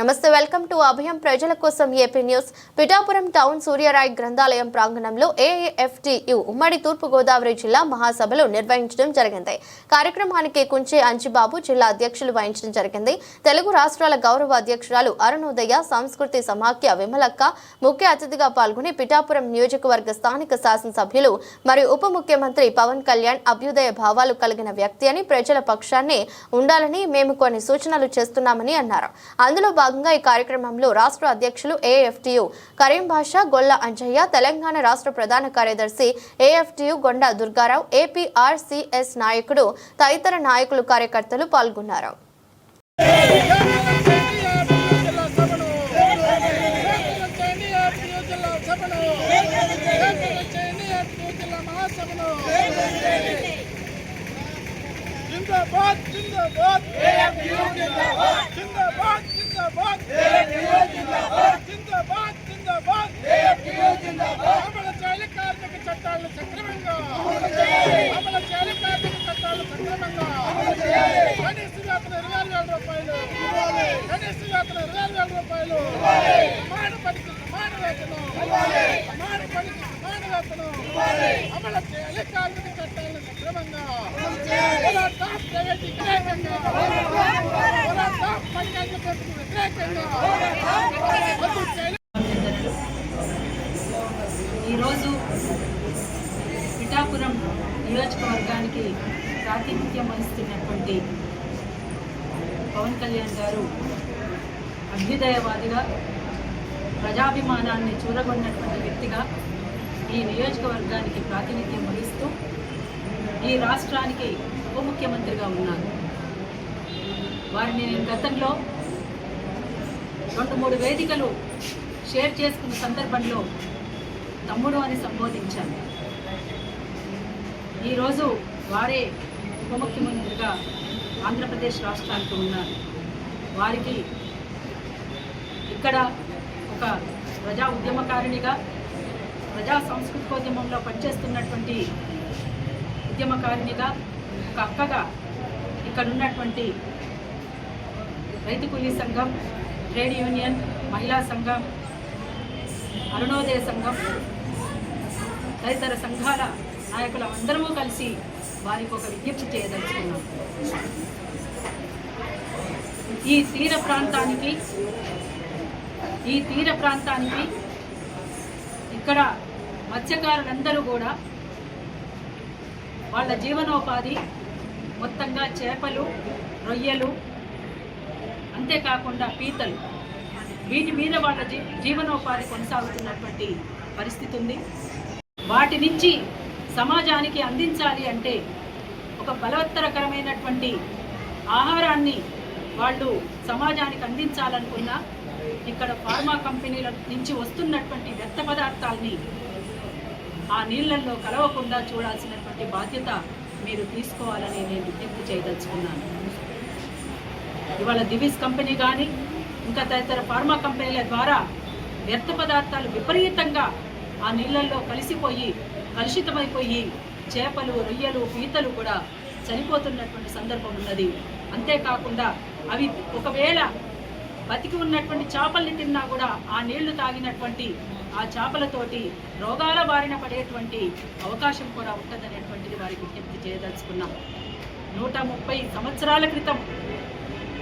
నమస్తే welcome to అభయం. ప్రజల కోసం AP news. Pithapuram town Suryaray గ్రంథాలయం ప్రాంగణంలో ఏఏఎఫ్టియు ఉమ్మడి తూర్పుగోదావరి జిల్లా మహాసభలు నిర్వహించడం జరిగింది. కార్యక్రమానికి కుంచే అంచిబాబు జిల్లా అధ్యక్షులు వహించడం జరిగింది. తెలుగు రాష్ట్రాల గౌరవ అధ్యక్షురాలు అరుణోదయ సంస్కృతి సమాఖ్య విమలక్క ముఖ్య అతిథిగా పాల్గొని పిఠాపురం నియోజకవర్గ స్థానిక శాసనసభ్యులు మరియు ఉప ముఖ్యమంత్రి పవన్ కళ్యాణ్ అభ్యుదయ భావాలు కలిగిన వ్యక్తి అని ప్రజల పక్షాన్ని ఉండాలని మేము కొన్ని సూచనలు చేస్తున్నామని అన్నారు. అందులో భాగంగా ఈ కార్యక్రమంలో రాష్ట్ర అధ్యక్షులు ఏఎఫ్టియు కరీం భాషా గొల్ల అంజయ్య తెలంగాణ రాష్ట్ర ప్రధాన కార్యదర్శి ఏఎఫ్టియు గొండ దుర్గారావు ఏపీఆర్సీఎస్ నాయకుడు తదితర నాయకులు కార్యకర్తలు పాల్గొన్నారు. జిందాబాద్. జిందాబాద్ జిందాబాద్. జిందాబాద్! జిందాబాద్! జిందాబాద్! జిందాబాద్! అమలు చేయాలి కార్మిక చట్టాలను సక్రమంగా! అమలు చేయాలి! కార్మిక చట్టాలను సక్రమంగా! కనీస వేతన ఇరవై వేల రూపాయలు! కనీస వేతన ఇరవై వేల రూపాయలు! సమాన పనికి సమాన వేతనం! సమాన పనికి సమాన వేతనం! అమలు చేయాలి కార్మిక చట్టాలను సక్రమంగా! పోరాటం ప్రైవేటీకరణగా ఈరోజు పిఠాపురం నియోజకవర్గానికి ప్రాతినిధ్యం వహిస్తున్నటువంటి పవన్ కళ్యాణ్ గారు అభ్యుదయవాదిగా ప్రజాభిమానాన్ని చూరగొన్నటువంటి వ్యక్తిగా ఈ నియోజకవర్గానికి ప్రాతినిధ్యం వహిస్తూ ఈ రాష్ట్రానికి ఉప ముఖ్యమంత్రిగా ఉన్నారు. వారిని నేను గతంలో రెండు మూడు వేదికలు షేర్ చేసుకున్న సందర్భంలో తమ్ముడు అని సంబోధించాను. ఈరోజు వారే ఉప ముఖ్యమంత్రిగా ఆంధ్రప్రదేశ్ రాష్ట్రానికి ఉన్నారు. వారికి ఇక్కడ ఒక ప్రజా ఉద్యమకారిణిగా ప్రజా సంస్కృతికోద్యమంలో పనిచేస్తున్నటువంటి ఉద్యమకారిణిగా ఒక అక్కగా ఇక్కడ ఉన్నటువంటి రైతు కూలీ సంఘం ట్రేడ్ యూనియన్ మహిళా సంఘం అరుణోదయ సంఘం తదితర సంఘాల నాయకులు అందరము కలిసి వారికి ఒక విజ్ఞప్తి చేయదలుచుకున్నాం. ఈ తీర ప్రాంతానికి ఈ తీర ప్రాంతానికి ఇక్కడ మత్స్యకారులందరూ కూడా వాళ్ళ జీవనోపాధి మొత్తంగా చేపలు రొయ్యలు అంతేకాకుండా పీతలు. వీటి మీద వాళ్ళ జీ జీవనోపాధి కొనసాగుతున్నటువంటి పరిస్థితి ఉంది. వాటి నుంచి సమాజానికి అందించాలి అంటే ఒక బలవత్తరకరమైనటువంటి ఆహారాన్ని వాళ్ళు సమాజానికి అందించాలనుకున్నా ఇక్కడ ఫార్మా కంపెనీల నుంచి వస్తున్నటువంటి వ్యర్థ పదార్థాలని ఆ నీళ్ళల్లో కలవకుండా చూడాల్సినటువంటి బాధ్యత మీరు తీసుకోవాలని నేను విజ్ఞప్తి చేయదలుచుకున్నాను. ఇవాళ దివిస్ కంపెనీ కానీ ఇంకా తదితర ఫార్మా కంపెనీల ద్వారా వ్యర్థ పదార్థాలు విపరీతంగా ఆ నీళ్ళల్లో కలిసిపోయి కలుషితమైపోయి చేపలు రొయ్యలు పీతలు కూడా చనిపోతున్నటువంటి సందర్భం ఉన్నది. అంతేకాకుండా అవి ఒకవేళ బతికి ఉన్నటువంటి చేపల్ని తిన్నా కూడా ఆ నీళ్ళు తాగినటువంటి ఆ చేపలతోటి రోగాల బారిన పడేటువంటి అవకాశం కూడా ఉంటుందనేటువంటిది వారికి విజ్ఞప్తి చేయదలుచుకున్నాం. నూట ముప్పై సంవత్సరాల క్రితం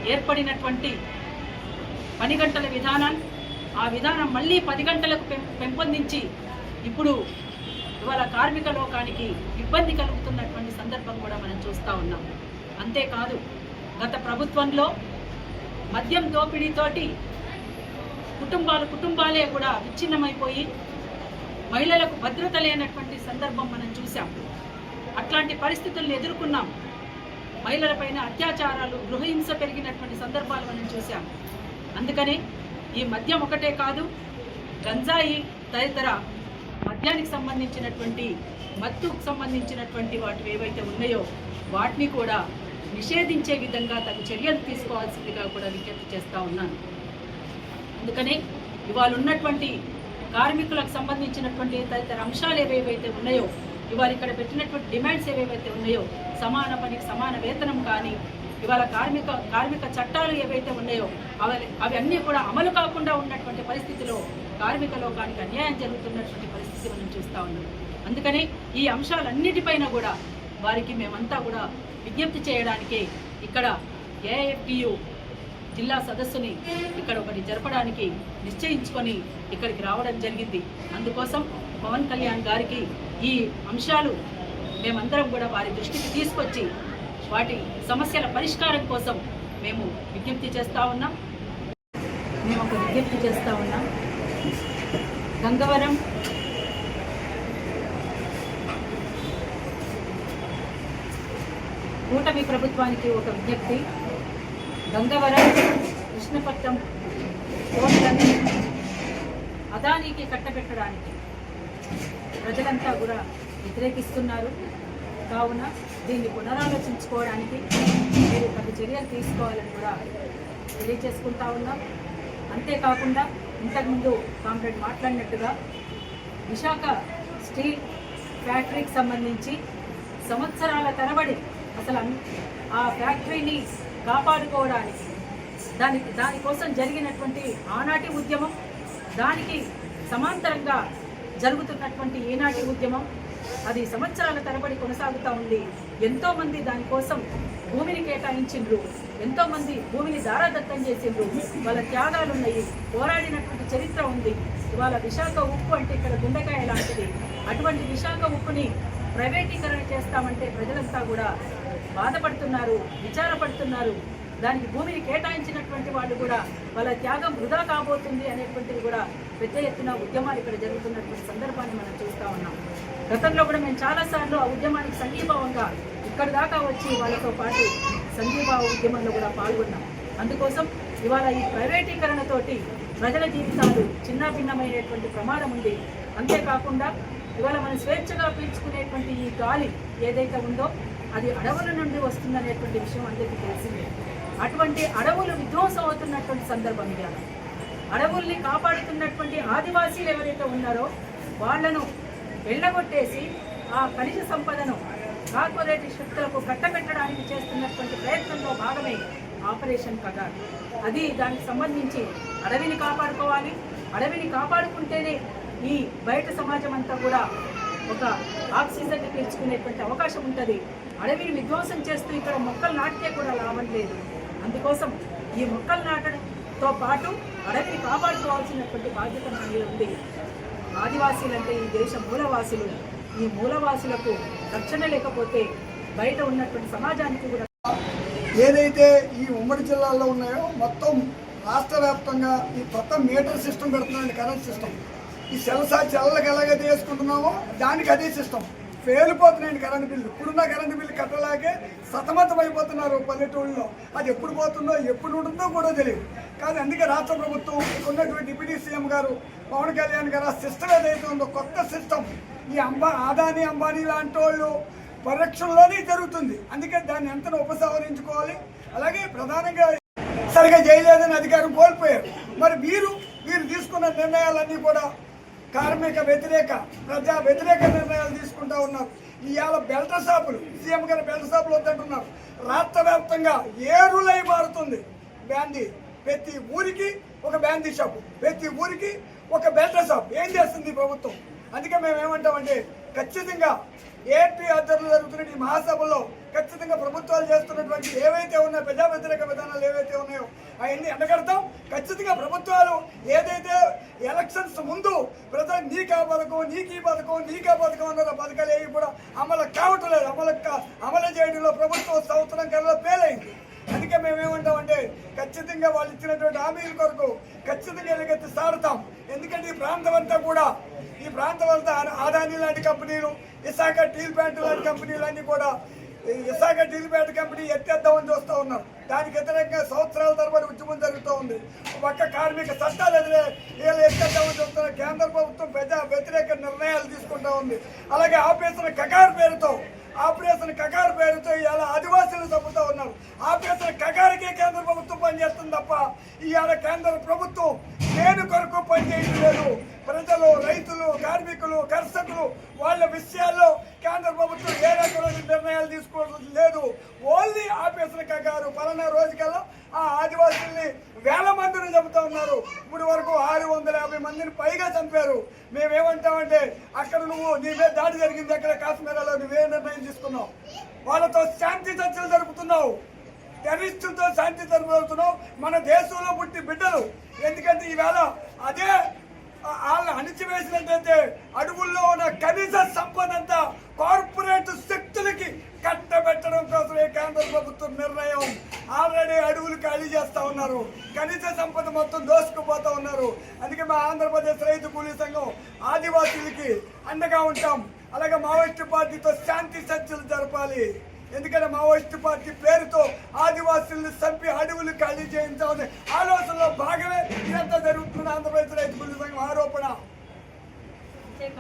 ఏర్పడినటువంటి పని గంటల విధానం ఆ విధానం మళ్ళీ పది గంటలకు పెం- పెంపొందించి ఇప్పుడు ఇవాళ కార్మిక లోకానికి ఇబ్బంది కలుగుతున్నటువంటి సందర్భం కూడా మనం చూస్తూ ఉన్నాం. అంతేకాదు గత ప్రభుత్వంలో మద్యం దోపిడీతోటి కుటుంబాలు కుటుంబాలే కూడా విచ్ఛిన్నమైపోయి మహిళలకు భద్రత లేనటువంటి సందర్భం మనం చూసాం అట్లాంటి పరిస్థితులను ఎదుర్కొన్నాం. మహిళలపైన అత్యాచారాలు గృహహింస పెరిగినటువంటి సందర్భాలు మనం చూసాం అందుకని ఈ మద్యం ఒకటే కాదు గంజాయి తదితర మద్యానికి సంబంధించినటువంటి మత్తుకు సంబంధించినటువంటి వాటివి ఏవైతే ఉన్నాయో వాటిని కూడా నిషేధించే విధంగా తగు చర్యలు తీసుకోవాల్సిందిగా కూడా విజ్ఞప్తి చేస్తూ ఉన్నాను. అందుకని ఇవాళ ఉన్నటువంటి కార్మికులకు సంబంధించినటువంటి తదితర అంశాలు ఏవేవైతే ఉన్నాయో ఇవాళ ఇక్కడ పెట్టినటువంటి డిమాండ్స్ ఏవేవైతే ఉన్నాయో సమాన పనికి సమాన వేతనం కానీ ఇవాళ కార్మిక కార్మిక చట్టాలు ఏవైతే ఉన్నాయో అవి అవి అన్నీ కూడా అమలు కాకుండా ఉన్నటువంటి పరిస్థితిలో కార్మిక లోకానికి అన్యాయం జరుగుతున్నటువంటి పరిస్థితి మనం చూస్తూ ఉన్నాం. అందుకని ఈ అంశాలన్నిటిపైన కూడా వారికి మేమంతా కూడా విజ్ఞప్తి చేయడానికి ఇక్కడ ఏఐఎఫ్టియు జిల్లా సదస్సుని ఇక్కడ ఒకటి జరపడానికి నిశ్చయించుకొని ఇక్కడికి రావడం జరిగింది. అందుకోసం పవన్ కళ్యాణ్ గారికి ఈ అంశాలు మేమందరం కూడా వారి దృష్టికి తీసుకొచ్చి వాటి సమస్యల పరిష్కారం కోసం మేము విజ్ఞప్తి చేస్తూ ఉన్నాం. మేము ఒక విజ్ఞప్తి చేస్తూ ఉన్నాం. గంగవరం కూటమి ప్రభుత్వానికి ఒక విజ్ఞప్తి. గంగవరం కృష్ణపట్నం పోర్టులని అదానికి కట్టబెట్టడానికి ప్రజలంతా కూడా వ్యతిరేకిస్తున్నారు. కావున దీన్ని పునరాలోచించుకోవడానికి మీరు తగు చర్యలు తీసుకోవాలని కూడా తెలియజేసుకుంటా ఉన్నాం. అంతేకాకుండా ఇంతకుముందు కామ్రేడ్ మాట్లాడినట్టుగా విశాఖ స్టీల్ ఫ్యాక్టరీకి సంబంధించి సంవత్సరాల తరబడి అసలు ఆ ఫ్యాక్టరీని కాపాడుకోవడానికి దానికి దానికోసం జరిగినటువంటి ఆనాటి ఉద్యమం దానికి సమాంతరంగా జరుగుతున్నటువంటి ఈనాటి ఉద్యమం అది సంవత్సరాల తరబడి కొనసాగుతూ ఉంది. ఎంతోమంది దానికోసం భూమిని కేటాయించిండ్రు. ఎంతోమంది భూమిని దారాదత్తం చేసిండ్రు. వాళ్ళ త్యాగాలు ఉన్నాయి. పోరాడినటువంటి చరిత్ర ఉంది. ఇవాళ విశాఖ ఉప్పు అంటే ఇక్కడ గుండెకాయ లాంటిది. అటువంటి విశాఖ ఉప్పుని ప్రైవేటీకరణ చేస్తామంటే ప్రజలంతా కూడా బాధపడుతున్నారు విచారపడుతున్నారు. దానికి భూమిని కేటాయించినటువంటి వాళ్ళు కూడా వాళ్ళ త్యాగం వృధా కాబోతుంది అనేటువంటిది కూడా పెద్ద ఎత్తున ఉద్యమాలు ఇక్కడ జరుగుతున్నటువంటి సందర్భాన్ని మనం చూస్తూ ఉన్నాం. గతంలో కూడా మేము చాలాసార్లు ఆ ఉద్యమానికి సంఘీభావంగా ఇక్కడి దాకా వచ్చి వాళ్ళతో పాటు సంఘీభావ ఉద్యమంలో కూడా పాల్గొన్నాం. అందుకోసం ఇవాళ ఈ ప్రైవేటీకరణతోటి ప్రజల జీవితాలు చిన్నాభిన్నమైనటువంటి ప్రమాదం ఉంది. అంతేకాకుండా ఇవాళ మనం స్వేచ్ఛగా పీల్చుకునేటువంటి ఈ గాలి ఏదైతే ఉందో అది అడవుల నుండి వస్తుందనేటువంటి విషయం అందరికీ తెలిసిందే. అటువంటి అడవులు విధ్వంసం అవుతున్నటువంటి సందర్భం ఇవాళ అడవుల్ని కాపాడుతున్నటువంటి ఆదివాసీలు ఎవరైతే ఉన్నారో వాళ్ళను వెళ్ళగొట్టేసి ఆ ఖనిజ సంపదను కార్పొరేట్ శక్తులకు కట్టబెట్టడానికి చేస్తున్నటువంటి ప్రయత్నంలో భాగమే ఆపరేషన్ కగార్. అది దానికి సంబంధించి అడవిని కాపాడుకోవాలి. అడవిని కాపాడుకుంటేనే ఈ బయట సమాజం అంతా కూడా ఒక ఆక్సిజన్ పీల్చుకునేటువంటి అవకాశం ఉంటుంది. అడవిని విధ్వంసం చేస్తూ ఇక్కడ మొక్కలు నాటితే కూడా లాభం లేదు. అందుకోసం ఈ మొక్కలు నాటడంతో పాటు అడవిని కాపాడుకోవాల్సినటువంటి బాధ్యత మన మీద ఉంది. ఆదివాసీలంటే ఈ దేశ మూలవాసులు. ఈ మూలవాసులకు రక్షణ లేకపోతే బయట ఉన్నటువంటి సమాజానికి కూడా ఏదైతే ఈ ఉమ్మడి జిల్లాల్లో ఉన్నాయో మొత్తం రాష్ట్ర వ్యాప్తంగా ఈ కొత్త మీటర్ సిస్టమ్ పెడుతున్నారండి కరెంట్ సిస్టమ్ ఈ సెల్సా చెల్లకి ఎలాగైతే వేసుకుంటున్నామో దానికి అదే సిస్టమ్ పేలిపోతున్నాయండి కరెంటు బిల్లు. ఇప్పుడున్న కరెంటు బిల్లు కట్టలేకే సతమతం అయిపోతున్నారు పల్లెటూళ్ళలో. అది ఎప్పుడు పోతుందో ఎప్పుడు ఉంటుందో కూడా తెలియదు. కానీ అందుకే రాష్ట్ర ప్రభుత్వం ఉన్నటువంటి డిప్యూటీ సీఎం గారు పవన్ కళ్యాణ్ గారు ఆ సిస్టమ్ ఏదైతే ఉందో కొత్త సిస్టమ్ ఈ అంబా ఆదాని అంబానీ లాంటి వాళ్ళు పరిరక్షణలోనే జరుగుతుంది. అందుకే దాన్ని ఎంత ఉపసంహరించుకోవాలి. అలాగే ప్రధానంగా సరిగా చేయలేదని అధికారం కోల్పోయారు. మరి వీరు వీరు తీసుకున్న నిర్ణయాలన్నీ కూడా కార్మిక వ్యతిరేక ప్రజా వ్యతిరేక నిర్ణయాలు తీసుకుంటా ఉన్నారు. ఇవాళ బెల్ట షాపులు సీఎం గారు బెల్ట షాపులు వద్దంటున్నారు. రాష్ట్ర వ్యాప్తంగా ఏరులై మారుతుంది. బ్యాండీ ప్రతి ఊరికి ఒక బ్యాండీ షాపు ప్రతి ఊరికి ఒక బెల్ట షాప్. ఏం చేస్తుంది ప్రభుత్వం? అందుకే మేము ఏమంటామంటే ఖచ్చితంగా ఏపీ ఆధ్వర్యంలో జరుగుతున్న ఈ మహాసభలో ఖచ్చితంగా ప్రభుత్వాలు చేస్తున్నటువంటి ఏవైతే ఉన్నాయో ప్రజా వ్యతిరేక విధానాలు ఏవైతే ఉన్నాయో అవన్నీ ఎండగడతాం. ఖచ్చితంగా ప్రభుత్వాలు ఏదైతే ఎలక్షన్స్ ముందు ప్రజలు నీకా పథకం నీకు ఈ పథకం నీకా పథకం అన్న పథకాలు ఏవి కూడా అమలు కావటం లేదు అమలు అమలు చేయడంలో ప్రభుత్వం సంవత్సరం కల్లా ఫెయిల్ అయింది. అందుకే మేమేమంటామంటే ఖచ్చితంగా వాళ్ళు ఇచ్చినటువంటి హామీల కొరకు ఖచ్చితంగా ఎలుగెత్తి సాడతాం ఎందుకంటే ఈ ప్రాంతం అంతా కూడా ఈ ప్రాంతం అంతా ఆదాని లాంటి కంపెనీలు విశాఖ టీల్ ప్లాంట్ లాంటి కంపెనీలు అన్నీ కూడా విశాఖ డీల్ ప్లాంట్ కంపెనీ ఎత్తేద్దామని చూస్తూ ఉన్నారు దానికి వ్యతిరేకంగా సంవత్సరాల తర్వాత ఉద్యమం జరుగుతూ ఉంది. ఒక్క పక్క కార్మిక చట్టాలు ఎదురే వీళ్ళు ఎత్తేద్దామని చూస్తున్నారు కేంద్ర ప్రభుత్వం ప్రజా వ్యతిరేక నిర్ణయాలు తీసుకుంటా ఉంది. అలాగే ఆపేసిన కకారు పేరుతో ఆపరేషన్ కకారు పేరుతో ఇవాళ ఆదివాసులు చంపుతూ ఉన్నారు. ఆపరేషన్ కకారికే కేంద్ర ప్రభుత్వం పనిచేస్తుంది తప్ప ఇవాళ కేంద్ర ప్రభుత్వం దేని కొరకు పనిచేయడం లేదు ప్రజలు రైతులు కార్మికులు కర్షకులు వాళ్ళ విషయాల్లో కేంద్ర ప్రభుత్వం ఏ రకమైన నిర్ణయాలు తీసుకోవడం లేదు ఓన్లీ ఆఫీసుల కంగారు పలానా రోజుకల్లా ఆ ఆదివాసుల్ని వేల మందిని చంపుతా ఉన్నారు ఇప్పుడు వరకు ఆరు వందల యాభై మందిని పైగా చంపారు మేమేమంటామంటే అక్కడ నువ్వు నీ మీద దాడి జరిగింది అక్కడ కాశ్మీరాలో నువ్వే నిర్ణయం తీసుకున్నావు? వాళ్ళతో శాంతి చర్చలు జరుపుతున్నావు. టెర్రరిస్టులతో శాంతి జరుపుతున్నావు. మన దేశంలో పుట్టి బిడ్డలు. ఎందుకంటే ఈవేళ అదే వాళ్ళని అణిచివేసినట్టయితే అడవుల్లో ఉన్న కనీస సంపద అంతా కార్పొరేట్ శక్తులకి కట్టబెట్టడం కోసమే కేంద్ర ప్రభుత్వం నిర్ణయం. ఆల్రెడీ అడవులు ఖాళీ చేస్తూ ఉన్నారు. కనీస సంపద మొత్తం దోసుకుపోతూ ఉన్నారు. అందుకే మా ఆంధ్రప్రదేశ్ రైతు కూలీ సంఘం ఆదివాసీలకి అండగా ఉంటాం. అలాగే మావోయిస్టు పార్టీతో శాంతి చర్చలు జరపాలి. ఎందుకంటే మావోయిస్ట్ పార్టీ పేరుతో ఆదివాసులను చంపి అడవులు ఖాళీ చేయించాలనే ఆలోచనలో భాగమే ఇదంతా జరుగుతున్న ఆంధ్రప్రదేశ్ రైతు సంఘం ఆరోపణ.